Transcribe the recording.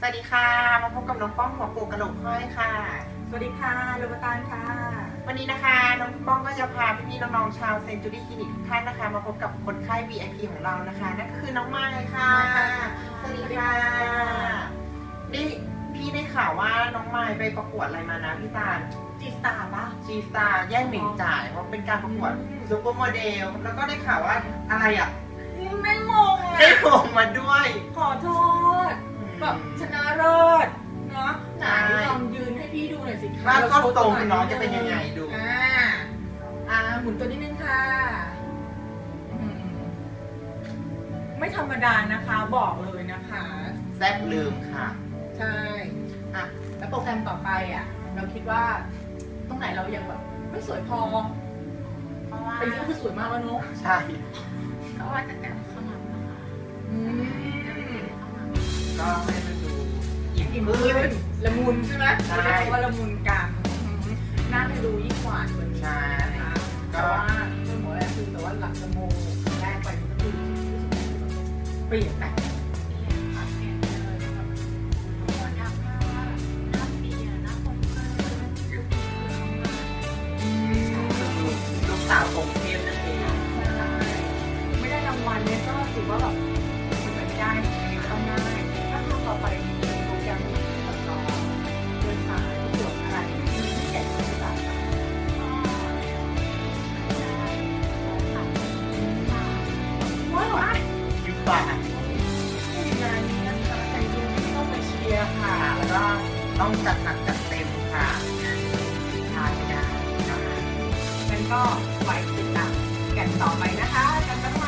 สวัสดีค่ะ มาพบกับน้องป้องหัวโปกกระโหลกห้อยค่ะ สวัสดีค่ะลูกตาลค่ะ วันนี้นะคะน้องป้องก็จะพาพี่ๆน้องๆชาวเซนจูรี่คลินิกทุกท่านนะคะ มาพบกับคนไข้ VIP ของเรานะคะ นั่นก็คือน้องไม้ค่ะ สวัสดีค่ะนี่พี่ได้ข่าวว่าน้องไม้ไปประกวดอะไรมานะพี่ตาลจีสตาร์ปะ G Star แย่งหนึ่งจ่ายเพราะเป็นการประกวดซูเปอร์โมเดลแล้วก็ได้ข่าวว่าอะไรอะไม่มงได้อะโงมาด้วย ขอโทษ ว่าแล้ก็โชว์ตรงวน้องจะเป็นยังไงดู อ่าอ่าหมุนตัวนิดนึงค่ะอืมไม่ธรรมดานะคะ บอกเลยนะคะ แซ่บลืมค่ะ ใช่ อะ แล้วโปรแกรมต่อไปอะ เราคิดว่า ตรงไหนเรายังแบบ ไม่สวยพอเพราะว่าแต่นี่คือสวยมากแล้วเนาะใช่ เพราะว่าจะแอบข้างหลังนะคะอืม ก็ให้มัน ดูอิ่มอิ่มขึ้นละมุนใช่ไหมใช่เรียกว่าละมุนกันหน้าให้ดูยิ่งหวานกว่านี้ใช่นะคะแต่ว่าเรื่องของแรกคือแต่ว่าหลังจมูกแรกไปมันก็คือเปลี่ยนไปเปลี่ยนค่ะเปลี่ยนไปเลยแบบน่าว่าหน้าเทียนหน้าคนลุคดีขึ้นมากคือลูกสาวของเทพนั่นเอง ไม่ได้รางวัลเนี่ยก็ถือว่าแบบ ก็ต้องจัดหนักจัดเต็มค่ะทานไม่ได้นะคะงั้นก็ไว้ติดตามกันต่อไปนะคะกันสัก